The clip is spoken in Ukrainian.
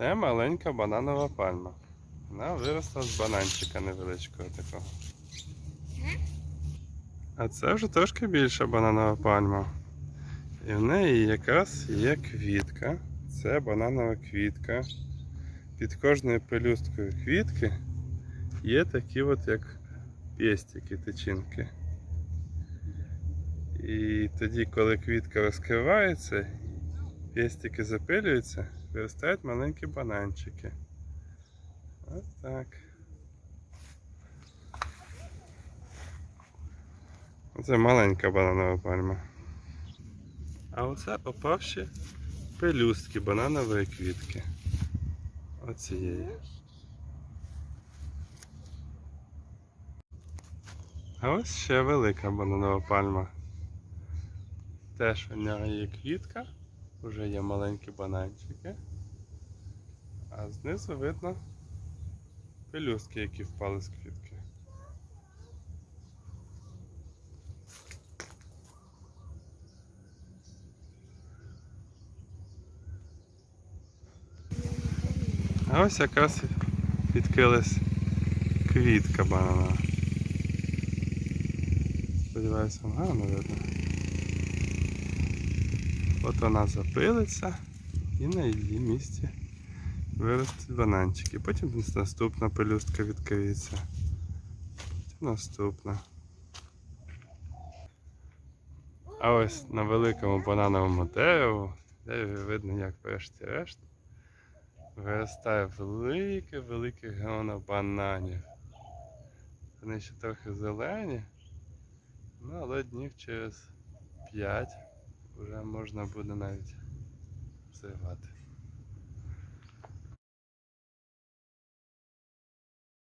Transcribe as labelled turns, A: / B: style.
A: Це маленька бананова пальма. Вона виросла з бананчика невеличкого такого. А це вже трошки більша бананова пальма. І в неї якраз є квітка. Це бананова квітка. Під кожною пелюсткою квітки є такі от як пестики, тичинки. І тоді, коли квітка розкривається, пестики запилюються, виростають маленькі бананчики. Ось так. Це маленька бананова пальма. А оце опавші пелюстки бананової квітки. Оцієї. А ось ще велика бананова пальма. Теж у нього є квітка, вже є маленькі бананчики. А знизу видно пелюстки, які впали з квітки. А ось якраз відкрилась квітка банана. Сподіваюся, гарно видно. От вона запилиться і на її місці виростуть бананчики. Потім наступна пелюстка відкриється. Потім наступна. А ось на великому банановому дереву, дереві видно, як врешті-решт, виростає велике-велике гроно бананів. Вони ще трохи зелені, ну але днів через 5 вже можна буде навіть зривати.